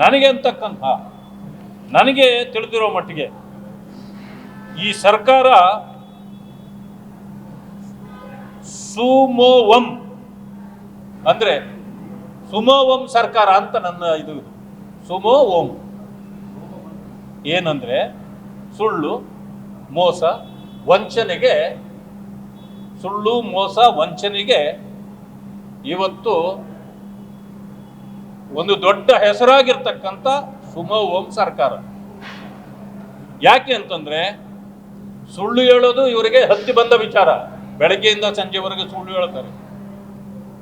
ನನಗೆ ಅಂತಕ್ಕಂಥ, ನನಗೆ ತಿಳಿದಿರೋ ಮಟ್ಟಿಗೆ ಈ ಸರ್ಕಾರ ಸುಮೋವಂ, ಅಂದ್ರೆ ಸುಮೋವಂ ಸರ್ಕಾರ ಅಂತ ನನ್ನ ಇದು ಸುಮೋ ಓಂ ಏನಂದ್ರೆ ಸುಳ್ಳು, ಮೋಸ, ವಂಚನೆಗೆ, ಸುಳ್ಳು, ಮೋಸ, ವಂಚನೆಗೆ ಇವತ್ತು ಒಂದು ದೊಡ್ಡ ಹೆಸರಾಗಿರ್ತಕ್ಕಂಥ ಸುಮ ಓಂ ಸರ್ಕಾರ. ಯಾಕೆ ಅಂತಂದ್ರೆ ಸುಳ್ಳು ಹೇಳೋದು ಇವರಿಗೆ ಹತ್ತಿ ಬಂದ ವಿಚಾರ. ಬೆಳಗ್ಗೆಯಿಂದ ಸಂಜೆವರೆಗೆ ಸುಳ್ಳು ಹೇಳ್ತಾರೆ.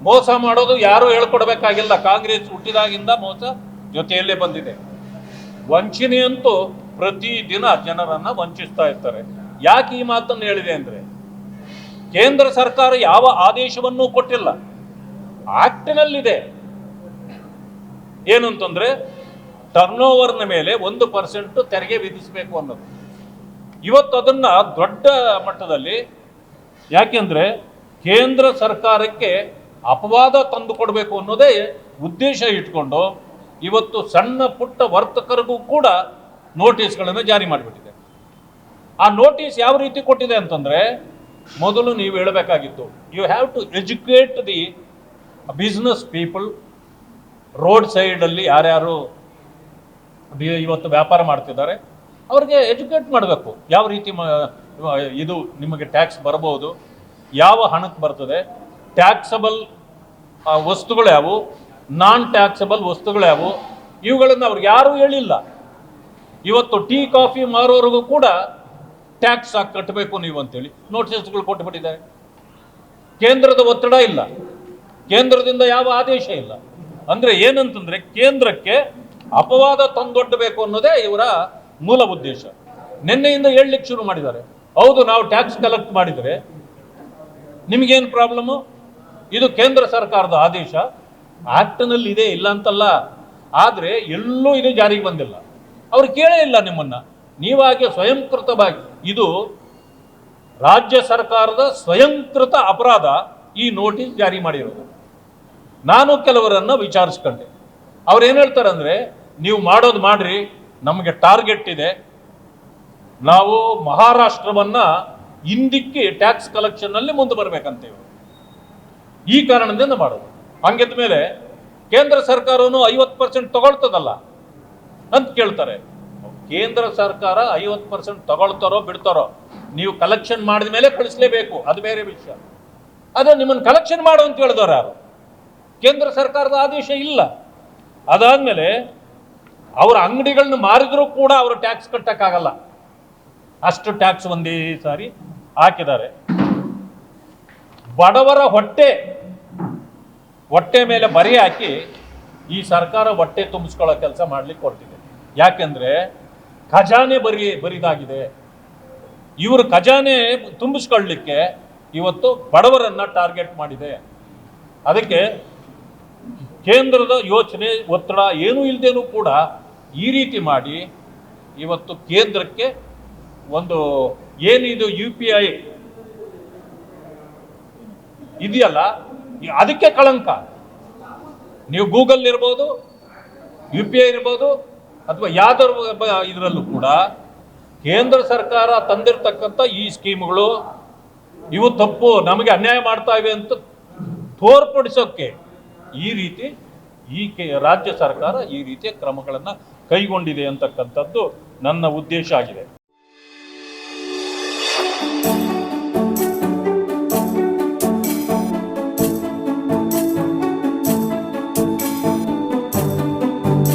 ಮೋಸ ಮಾಡೋದು ಯಾರು ಹೇಳ್ಕೊಡ್ಬೇಕಾಗಿಲ್ಲ. ಕಾಂಗ್ರೆಸ್ ಹುಟ್ಟಿದಾಗಿಂದ ಮೋಸ ಜೊತೆಯಲ್ಲೇ ಬಂದಿದೆ. ವಂಚನೆಯಂತೂ ಪ್ರತಿದಿನ ಜನರನ್ನ ವಂಚಿಸ್ತಾ ಇರ್ತಾರೆ. ಯಾಕೆ ಈ ಮಾತನ್ನು ಹೇಳಿದೆ ಅಂದ್ರೆ ಕೇಂದ್ರ ಸರ್ಕಾರ ಯಾವ ಆದೇಶವನ್ನೂ ಕೊಟ್ಟಿಲ್ಲ. ಆಕ್ಟಿನಲ್ಲಿದೆ. ಏನು ಅಂತಂದ್ರೆ ಟರ್ನ್ ಓವರ್ನ ಮೇಲೆ ಒಂದು ಪರ್ಸೆಂಟ್ ತೆರಿಗೆ ವಿಧಿಸಬೇಕು ಅನ್ನೋದು. ಇವತ್ತು ಅದನ್ನ ದೊಡ್ಡ ಮಟ್ಟದಲ್ಲಿ ಯಾಕೆಂದ್ರೆ ಕೇಂದ್ರ ಸರ್ಕಾರಕ್ಕೆ ಅಪವಾದ ತಂದು ಕೊಡಬೇಕು ಅನ್ನೋದೇ ಉದ್ದೇಶ ಇಟ್ಕೊಂಡು ಇವತ್ತು ಸಣ್ಣ ಪುಟ್ಟ ವರ್ತಕರಿಗೂ ಕೂಡ ನೋಟಿಸ್ಗಳನ್ನು ಜಾರಿ ಮಾಡಿಬಿಟ್ಟಿದೆ. ಆ ನೋಟಿಸ್ ಯಾವ ರೀತಿ ಕೊಟ್ಟಿದೆ ಅಂತಂದ್ರೆ, ಮೊದಲು ನೀವು ಹೇಳಬೇಕಾಗಿತ್ತು you have to educate the business people road ಸೈಡಲ್ಲಿ ಯಾರ್ಯಾರು ಇವತ್ತು ವ್ಯಾಪಾರ ಮಾಡ್ತಿದ್ದಾರೆ, ಅವ್ರಿಗೆ ಎಜುಕೇಟ್ ಮಾಡಬೇಕು. ಯಾವ ರೀತಿ ಇದು ನಿಮಗೆ ಟ್ಯಾಕ್ಸ್ ಬರಬಹುದು ಯಾವ ಹಣಕ್ಕೆ ಬರ್ತದೆ, ಟ್ಯಾಕ್ಸಬಲ್ ವಸ್ತುಗಳು ಯಾವು, ನಾನ್ ಟ್ಯಾಕ್ಸಬಲ್ ವಸ್ತುಗಳು ಯಾವು, ಇವುಗಳನ್ನು ಅವ್ರಿಗೆ ಯಾರೂ ಹೇಳಿಲ್ಲ. ಇವತ್ತು ಟೀ, ಕಾಫಿ ಮಾರೋರಿಗೂ ಕೂಡ ಟ್ಯಾಕ್ಸ್ ಹಾಕಿ ಕಟ್ಟಬೇಕು ನೀವು ಅಂತೇಳಿ ನೋಟಿಸ್ಗಳು ಕೊಟ್ಟುಬಿಟ್ಟಿದ್ದಾರೆ ಕೇಂದ್ರದ ಒತ್ತಡ ಇಲ್ಲ. ಕೇಂದ್ರದಿಂದ ಯಾವ ಆದೇಶ ಇಲ್ಲ. ಅಂದ್ರೆ ಏನಂತಂದ್ರೆ ಕೇಂದ್ರಕ್ಕೆ ಅಪವಾದ ತಂದೊಡ್ಡಬೇಕು ಅನ್ನೋದೇ ಇವರ ಮೂಲ ಉದ್ದೇಶ. ನಿನ್ನೆಯಿಂದ ಹೇಳಲಿಕ್ಕೆ ಶುರು ಮಾಡಿದ್ದಾರೆ. ಹೌದು, ನಾವು ಟ್ಯಾಕ್ಸ್ ಕಲೆಕ್ಟ್ ಮಾಡಿದರೆ ನಿಮಗೇನು ಪ್ರಾಬ್ಲಮ್ಮು ಇದು ಕೇಂದ್ರ ಸರ್ಕಾರದ ಆದೇಶ. ಆಕ್ಟ್ನಲ್ಲಿ ಇದೆ, ಇಲ್ಲ ಅಂತಲ್ಲ. ಆದರೆ ಎಲ್ಲೂ ಇದು ಜಾರಿಗೆ ಬಂದಿಲ್ಲ. ಅವ್ರು ಕೇಳೇ ಇಲ್ಲ ನಿಮ್ಮನ್ನ. ನೀವಾಗೆ ಸ್ವಯಂಕೃತವಾಗಿ, ಇದು ರಾಜ್ಯ ಸರ್ಕಾರದ ಸ್ವಯಂಕೃತ ಅಪರಾಧ ಈ ನೋಟಿಸ್ ಜಾರಿ ಮಾಡಿರೋದು. ನಾನು ಕೆಲವರನ್ನು ವಿಚಾರಿಸ್ಕೊಂಡೆ. ಅವ್ರು ಏನು ಹೇಳ್ತಾರೆ ಅಂದರೆ ನೀವು ಮಾಡೋದು ಮಾಡ್ರಿ, ನಮಗೆ ಟಾರ್ಗೆಟ್ ಇದೆ. ನಾವು ಮಹಾರಾಷ್ಟ್ರವನ್ನ ಹಿಂದಿಕ್ಕಿ ಟ್ಯಾಕ್ಸ್ ಕಲೆಕ್ಷನ್ನಲ್ಲಿ ಮುಂದೆ ಬರಬೇಕಂತೇವೆ. ಈ ಕಾರಣದಿಂದ ಮಾಡೋದು. ಹಂಗಿದ ಮೇಲೆ ಕೇಂದ್ರ ಸರ್ಕಾರನು ಐವತ್ತು ಪರ್ಸೆಂಟ್ ತಗೊಳ್ತದಲ್ಲ? ಅಂತ ಕೇಳ್ತಾರೆ. ಕೇಂದ್ರ ಸರ್ಕಾರ ಐವತ್ತು ಪರ್ಸೆಂಟ್ ತಗೊಳ್ತಾರೋ, ಬಿಡ್ತಾರೋ, ನೀವು ಕಲೆಕ್ಷನ್ ಮಾಡಿದ ಮೇಲೆ ಕಳಿಸ್ಲೇಬೇಕು. ಅದು ಬೇರೆ ವಿಷಯ. ಅದೇ ನಿಮ್ಮನ್ನು ಕಲೆಕ್ಷನ್ ಮಾಡು ಅಂತ ಹೇಳಿದವ್ರು ಯಾರು? ಕೇಂದ್ರ ಸರ್ಕಾರದ ಆದೇಶ ಇಲ್ಲ. ಅದಾದ್ಮೇಲೆ ಅವರ ಅಂಗಡಿಗಳನ್ನ ಮಾರಿದ್ರೂ ಕೂಡ ಅವರು ಟ್ಯಾಕ್ಸ್ ಕಟ್ಟಕ್ಕಾಗಲ್ಲ. ಅಷ್ಟು ಟ್ಯಾಕ್ಸ್ ಒಂದೇ ಸಾರಿ ಹಾಕಿದ್ದಾರೆ. ಬಡವರ ಹೊಟ್ಟೆ ಹೊಟ್ಟೆ ಮೇಲೆ ಬರಿ ಹಾಕಿ ಈ ಸರ್ಕಾರ ಹೊಟ್ಟೆ ತುಂಬಿಸ್ಕೊಳ್ಳೋ ಕೆಲಸ ಮಾಡ್ಲಿಕ್ಕೆ ಹೊರಟಿದೆ. ಯಾಕೆಂದ್ರೆ ಖಜಾನೆ ಬರಿ, ಬರಿದಾಗಿದೆ. ಇವರು ಖಜಾನೆ ತುಂಬಿಸ್ಕೊಳ್ಳಿಕ್ಕೆ ಇವತ್ತು ಬಡವರನ್ನ ಟಾರ್ಗೆಟ್ ಮಾಡಿದೆ. ಅದಕ್ಕೆ ಕೇಂದ್ರದ ಯೋಚನೆ, ಒತ್ತಡ ಏನೂ ಇಲ್ಲದೇನೂ ಕೂಡ ಈ ರೀತಿ ಮಾಡಿ ಇವತ್ತು ಕೇಂದ್ರಕ್ಕೆ ಒಂದು ಏನಿದು ಯು ಪಿ ಐ ಇದೆಯಲ್ಲ ಅದಕ್ಕೆ ಕಳಂಕ. ನೀವು ಗೂಗಲ್ ಇರ್ಬೋದು ಯು ಪಿ ಐ ಇರ್ಬೋದು, ಅಥವಾ ಯಾವ್ದಾದ್ರು ಇದರಲ್ಲೂ ಕೂಡ ಕೇಂದ್ರ ಸರ್ಕಾರ ತಂದಿರತಕ್ಕಂಥ ಈ ಸ್ಕೀಮ್ಗಳು ಇವು ತಪ್ಪು, ನಮಗೆ ಅನ್ಯಾಯ ಮಾಡ್ತಾ ಇವೆ ಅಂತ ತೋರ್ಪಡಿಸೋಕ್ಕೆ ಈ ರೀತಿ ಈ ರಾಜ್ಯ ಸರ್ಕಾರ ಈ ರೀತಿಯ ಕ್ರಮಗಳನ್ನು ಕೈಗೊಂಡಿದೆ ಅಂತಕ್ಕಂಥದ್ದು ನನ್ನ ಉದ್ದೇಶ ಆಗಿದೆ.